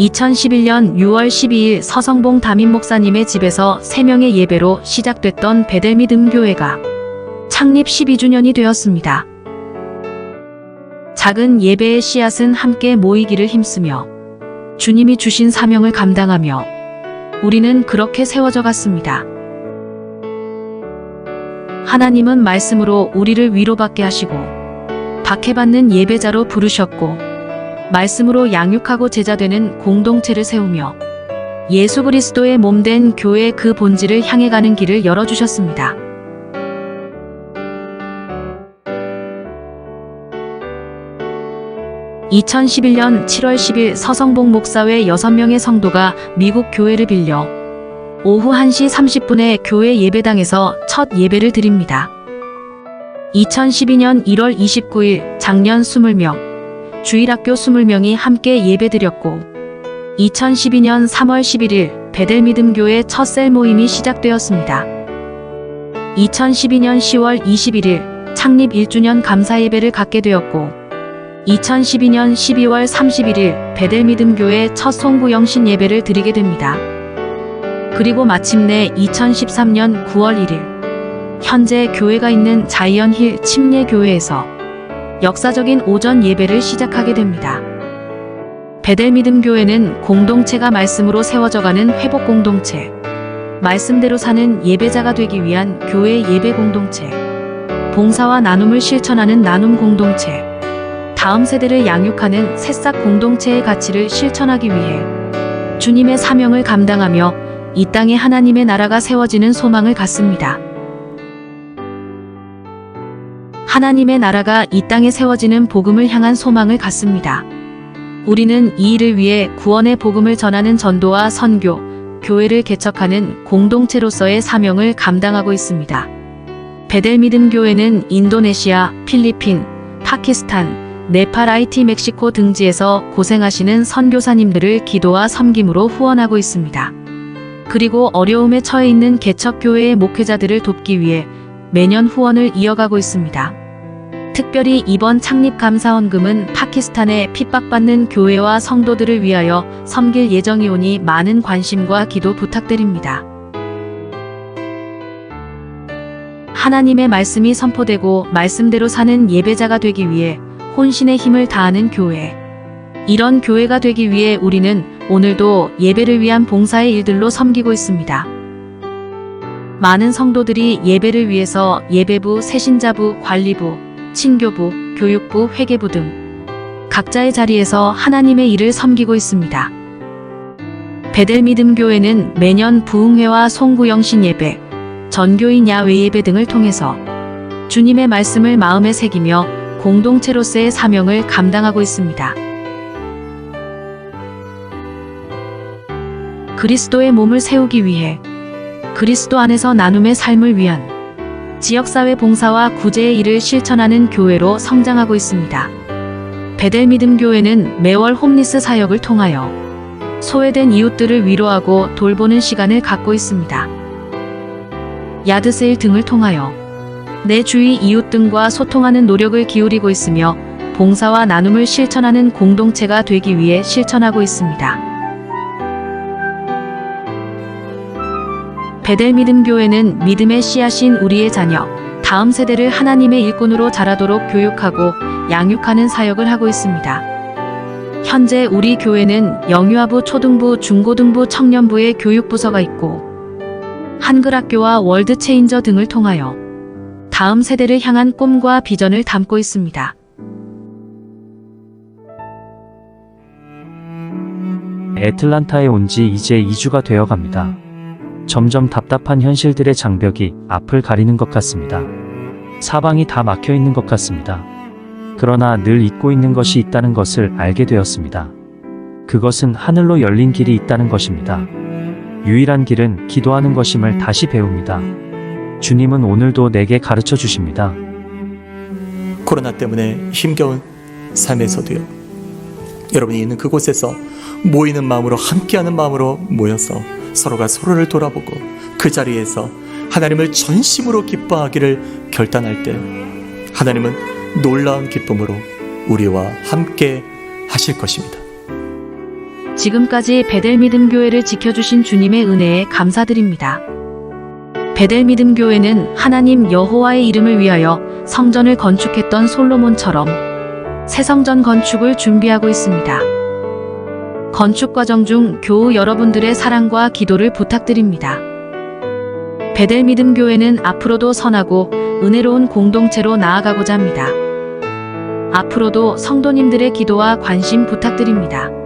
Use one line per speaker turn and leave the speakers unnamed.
2011년 6월 12일 서성봉 담임 목사님의 집에서 3명의 예배로 시작됐던 베델미듬 교회가 창립 12주년이 되었습니다. 작은 예배의 씨앗은 함께 모이기를 힘쓰며 주님이 주신 사명을 감당하며 우리는 그렇게 세워져 갔습니다. 하나님은 말씀으로 우리를 위로받게 하시고 박해받는 예배자로 부르셨고 말씀으로 양육하고 제자되는 공동체를 세우며 예수 그리스도의 몸 된 교회 그 본질을 향해 가는 길을 열어주셨습니다. (2011년 7월 10일) 서성봉 목사회 6명의 성도가 미국 교회를 빌려 오후 1시 30분에 교회 예배당에서 첫 예배를 드립니다. 2012년 1월 29일 작년 20명 주일학교 20명이 함께 예배드렸고 2012년 3월 11일 베델미듬교회 첫 셀 모임이 시작되었습니다. 2012년 10월 21일 창립 1주년 감사 예배를 갖게 되었고 2012년 12월 31일 베델미듬교회 첫 송구 영신 예배를 드리게 됩니다. 그리고 마침내 2013년 9월 1일 현재 교회가 있는 자이언힐 침례교회에서 역사적인 오전 예배를 시작하게 됩니다. 베델미듬 교회는 공동체가 말씀으로 세워져가는 회복 공동체, 말씀대로 사는 예배자가 되기 위한 교회 예배 공동체, 봉사와 나눔을 실천하는 나눔 공동체, 다음 세대를 양육하는 새싹 공동체의 가치를 실천하기 위해 주님의 사명을 감당하며 이 땅에 하나님의 나라가 세워지는 소망을 갖습니다. 하나님의 나라가 이 땅에 세워지는 복음을 향한 소망을 갖습니다. 우리는 이 일을 위해 구원의 복음을 전하는 전도와 선교, 교회를 개척하는 공동체로서의 사명을 감당하고 있습니다. 베델미듬 교회는 인도네시아, 필리핀, 파키스탄, 네팔 IT 멕시코 등지에서 고생하시는 선교사님들을 기도와 섬김으로 후원하고 있습니다. 그리고 어려움에 처해 있는 개척교회의 목회자들을 돕기 위해 매년 후원을 이어가고 있습니다. 특별히 이번 창립 감사원금은 파키스탄에 핍박받는 교회와 성도들을 위하여 섬길 예정이오니 많은 관심과 기도 부탁드립니다. 하나님의 말씀이 선포되고 말씀대로 사는 예배자가 되기 위해 혼신의 힘을 다하는 교회. 이런 교회가 되기 위해 우리는 오늘도 예배를 위한 봉사의 일들로 섬기고 있습니다. 많은 성도들이 예배를 위해서 예배부, 새신자부, 관리부, 친교부, 교육부, 회계부 등 각자의 자리에서 하나님의 일을 섬기고 있습니다. 베델미듬 교회는 매년 부흥회와 송구영신 예배, 전교인 야외 예배 등을 통해서 주님의 말씀을 마음에 새기며 공동체로서의 사명을 감당하고 있습니다. 그리스도의 몸을 세우기 위해 그리스도 안에서 나눔의 삶을 위한 지역사회 봉사와 구제의 일을 실천하는 교회로 성장하고 있습니다. 베델미듬 교회는 매월 홈리스 사역을 통하여 소외된 이웃들을 위로하고 돌보는 시간을 갖고 있습니다. 야드세일 등을 통하여 내 주위 이웃 등과 소통하는 노력을 기울이고 있으며 봉사와 나눔을 실천하는 공동체가 되기 위해 실천하고 있습니다. 베델미듬 교회는 믿음의 씨앗인 우리의 자녀, 다음 세대를 하나님의 일꾼으로 자라도록 교육하고 양육하는 사역을 하고 있습니다. 현재 우리 교회는 영유아부, 초등부, 중고등부, 청년부의 교육부서가 있고 한글학교와 월드체인저 등을 통하여 다음 세대를 향한 꿈과 비전을 담고 있습니다.
애틀란타에 온 지 이제 2주가 되어 갑니다. 점점 답답한 현실들의 장벽이 앞을 가리는 것 같습니다. 사방이 다 막혀 있는 것 같습니다. 그러나 늘 잊고 있는 것이 있다는 것을 알게 되었습니다. 그것은 하늘로 열린 길이 있다는 것입니다. 유일한 길은 기도하는 것임을 다시 배웁니다. 주님은 오늘도 내게 가르쳐 주십니다.
코로나 때문에 힘겨운 삶에서도요. 여러분이 있는 그곳에서 모이는 마음으로 함께하는 마음으로 모여서 서로가 서로를 돌아보고 그 자리에서 하나님을 전심으로 기뻐하기를 결단할 때 하나님은 놀라운 기쁨으로 우리와 함께 하실 것입니다.
지금까지 베델 믿음 교회를 지켜주신 주님의 은혜에 감사드립니다. 베델 믿음 교회는 하나님 여호와의 이름을 위하여 성전을 건축했던 솔로몬처럼 새 성전 건축을 준비하고 있습니다. 건축 과정 중 교우 여러분들의 사랑과 기도를 부탁드립니다. 베델 믿음 교회는 앞으로도 선하고 은혜로운 공동체로 나아가고자 합니다. 앞으로도 성도님들의 기도와 관심 부탁드립니다.